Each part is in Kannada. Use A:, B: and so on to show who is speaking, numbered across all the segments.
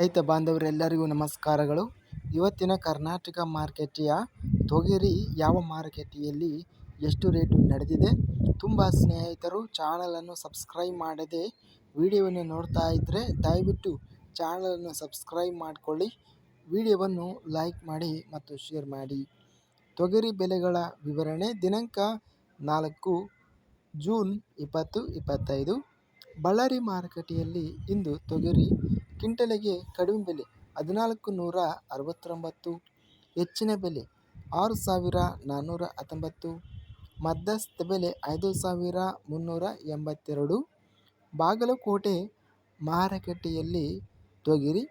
A: ರೈತ ಬಾಂಧವರೆಲ್ಲರಿಗೂ ನಮಸ್ಕಾರಗಳು. ಇವತ್ತಿನ ಕರ್ನಾಟಕ ಮಾರ್ಕೆಟಿಯ ತೊಗರಿ ಯಾವ ಮಾರುಕಟ್ಟೆಯಲ್ಲಿ ಎಷ್ಟು ರೇಟು ನಡೆದಿದೆ? ತುಂಬ ಸ್ನೇಹಿತರು ಚಾನಲನ್ನು ಸಬ್ಸ್ಕ್ರೈಬ್ ಮಾಡದೆ ವಿಡಿಯೋವನ್ನು ನೋಡ್ತಾ ಇದ್ದರೆ ದಯವಿಟ್ಟು ಚಾನಲನ್ನು ಸಬ್ಸ್ಕ್ರೈಬ್ ಮಾಡಿಕೊಳ್ಳಿ. ವಿಡಿಯೋವನ್ನು ಲೈಕ್ ಮಾಡಿ ಮತ್ತು ಶೇರ್ ಮಾಡಿ. ತೊಗರಿ ಬೆಲೆಗಳ ವಿವರಣೆ ದಿನಾಂಕ ನಾಲ್ಕು ಜೂನ್ ಇಪ್ಪತ್ತು ಇಪ್ಪತ್ತೈದು. ಬಳ್ಳಾರಿ ಮಾರುಕಟ್ಟೆಯಲ್ಲಿ ಇಂದು ತೊಗರಿ ಕ್ವಿಂಟಲಿಗೆ ಕಡಿಮೆ ಬೆಲೆ ಹದಿನಾಲ್ಕು ನೂರ ಅರವತ್ತೊಂಬತ್ತು, ಹೆಚ್ಚಿನ ಬೆಲೆ ಆರು ಸಾವಿರ ನಾನ್ನೂರ ಹತ್ತೊಂಬತ್ತು, ಮಧ್ಯಸ್ಥ ಬೆಲೆ ಐದು ಸಾವಿರ ಮುನ್ನೂರ ಎಂಬತ್ತೆರಡು, ಬಾಗಲಕೋಟೆ ಮಾರುಕಟ್ಟೆಯಲ್ಲಿ ತೊಗರಿ,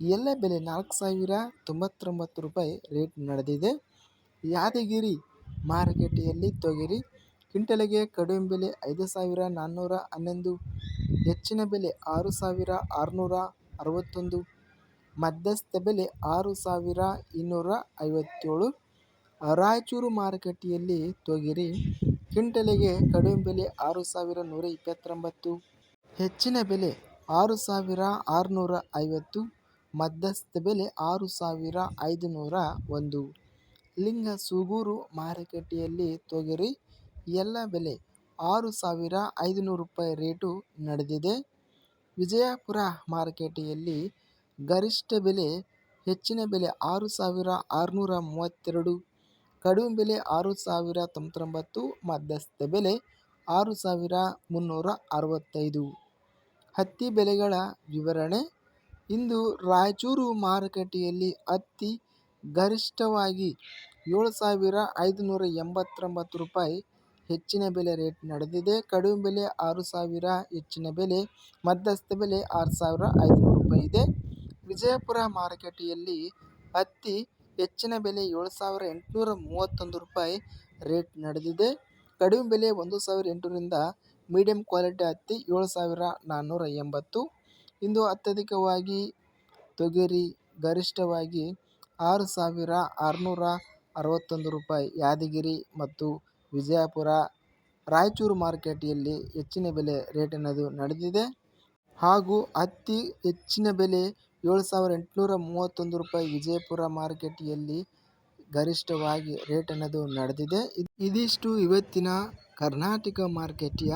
A: ಎಲ್ಲ ಬೆಲೆ ನಾಲ್ಕು ಸಾವಿರ ತೊಂಬತ್ತೊಂಬತ್ತು ರೂಪಾಯಿ ರೇಟ್ ನಡೆದಿದೆ. ಯಾದಗಿರಿ ಮಾರುಕಟ್ಟೆಯಲ್ಲಿ ತೊಗರಿ ಕ್ವಿಂಟಲಿಗೆ ಕಡಿಮೆ ಬೆಲೆ ಐದು ಸಾವಿರ ನಾನ್ನೂರ ಹನ್ನೊಂದು ಹೆಚ್ಚಿನ ಬೆಲೆ ಆರು ಸಾವಿರ ಆರುನೂರ ಅರವತ್ತೊಂದು, ಮಧ್ಯಸ್ಥ ಬೆಲೆ ಆರು ಸಾವಿರ ಇನ್ನೂರ ಐವತ್ತೇಳು. ರಾಯಚೂರು ಮಾರುಕಟ್ಟೆಯಲ್ಲಿ ತೊಗರಿ ಕ್ವಿಂಟಲಿಗೆ ಕಡಿಮೆ ಬೆಲೆ ಆರು ಸಾವಿರ ನೂರ ಇಪ್ಪತ್ತೊಂಬತ್ತು. ಹೆಚ್ಚಿನ ಬೆಲೆ ಆರು ಸಾವಿರ ಆರುನೂರ ಐವತ್ತು, ಮಧ್ಯಸ್ಥ ಬೆಲೆ ಆರು ಸಾವಿರ ಐದುನೂರ ಒಂದು. ಲಿಂಗಸೂಗೂರು ಮಾರುಕಟ್ಟೆಯಲ್ಲಿ ತೊಗರಿ ಎಲ್ಲ ಬೆಲೆ ಆರು ಸಾವಿರ ಐದುನೂರು ರೂಪಾಯಿ ರೇಟು ನಡೆದಿದೆ. ವಿಜಯಪುರ ಮಾರುಕಟ್ಟೆಯಲ್ಲಿ ಗರಿಷ್ಠ ಬೆಲೆ, ಹೆಚ್ಚಿನ ಬೆಲೆ ಆರು ಸಾವಿರ ಆರುನೂರ ಮೂವತ್ತೆರಡು, ಕಡಿಮೆ ಬೆಲೆ ಆರು ಸಾವಿರ ತೊಂಬತ್ತೊಂಬತ್ತು, ಮಧ್ಯಸ್ಥ ಬೆಲೆ ಆರು ಸಾವಿರ ಮುನ್ನೂರ ಅರವತ್ತೈದು. ಹತ್ತಿ ಬೆಲೆಗಳ ವಿವರಣೆ. ಇಂದು ರಾಯಚೂರು ಮಾರುಕಟ್ಟೆಯಲ್ಲಿ ಹತ್ತಿ ಗರಿಷ್ಠವಾಗಿ ಏಳು ಸಾವಿರ ಐದುನೂರ ಎಂಬತ್ತೊಂಬತ್ತು ರೂಪಾಯಿ ಹೆಚ್ಚಿನ ಬೆಲೆ ರೇಟ್ ನಡೆದಿದೆ. ಕಡಿಮೆ ಬೆಲೆ ಆರು ಸಾವಿರ, ಹೆಚ್ಚಿನ ಬೆಲೆ ಮಧ್ಯಸ್ಥ ಬೆಲೆ ಆರು ಸಾವಿರ ಐದುನೂರು ರೂಪಾಯಿ ಇದೆ. ವಿಜಯಪುರ ಮಾರುಕಟ್ಟೆಯಲ್ಲಿ ಹತ್ತಿ ಹೆಚ್ಚಿನ ಬೆಲೆ ಏಳು ಸಾವಿರ ಎಂಟುನೂರ ಮೂವತ್ತೊಂದು ರೂಪಾಯಿ ರೇಟ್ ನಡೆದಿದೆ. ಕಡಿಮೆ ಬೆಲೆ ಒಂದು ಸಾವಿರ ಎಂಟುನೂರಿಂದ ಮೀಡಿಯಂ ಕ್ವಾಲಿಟಿ ಹತ್ತಿ ಏಳು ಸಾವಿರ ನಾನ್ನೂರ ಎಂಬತ್ತು. ಇಂದು ಅತ್ಯಧಿಕವಾಗಿ ತೊಗರಿ ಗರಿಷ್ಠವಾಗಿ ಆರು ಸಾವಿರ ಆರುನೂರ ಅರವತ್ತೊಂದು ರೂಪಾಯಿ, ಯಾದಗಿರಿ ಮತ್ತು ವಿಜಯಪುರ, ರಾಯಚೂರು ಮಾರುಕಟ್ಟೆಯಲ್ಲಿ ಹೆಚ್ಚಿನ ಬೆಲೆ ರೇಟ್ ಅನ್ನೋದು ನಡೆದಿದೆ. ಹಾಗೂ ಹತ್ತಿ ಹೆಚ್ಚಿನ ಬೆಲೆ ಏಳು ಸಾವಿರ ಎಂಟುನೂರ ಮೂವತ್ತೊಂದು ರೂಪಾಯಿ ವಿಜಯಪುರ ಮಾರುಕಟ್ಟೆಯಲ್ಲಿ ಗರಿಷ್ಠವಾಗಿ ರೇಟ್ ಅನ್ನೋದು ನಡೆದಿದೆ. ಇದಿಷ್ಟು ಇವತ್ತಿನ ಕರ್ನಾಟಕ ಮಾರ್ಕೆಟಿಯ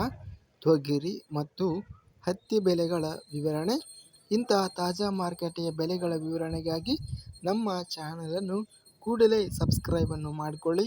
A: ತೊಗರಿ ಮತ್ತು ಹತ್ತಿ ಬೆಲೆಗಳ ವಿವರಣೆ. ಇಂತಹ ತಾಜಾ ಮಾರುಕಟ್ಟೆಯ ಬೆಲೆಗಳ ವಿವರಣೆಗಾಗಿ ನಮ್ಮ ಚಾನಲನ್ನು ಕೂಡಲೇ ಸಬ್ಸ್ಕ್ರೈಬನ್ನು ಮಾಡಿಕೊಳ್ಳಿ.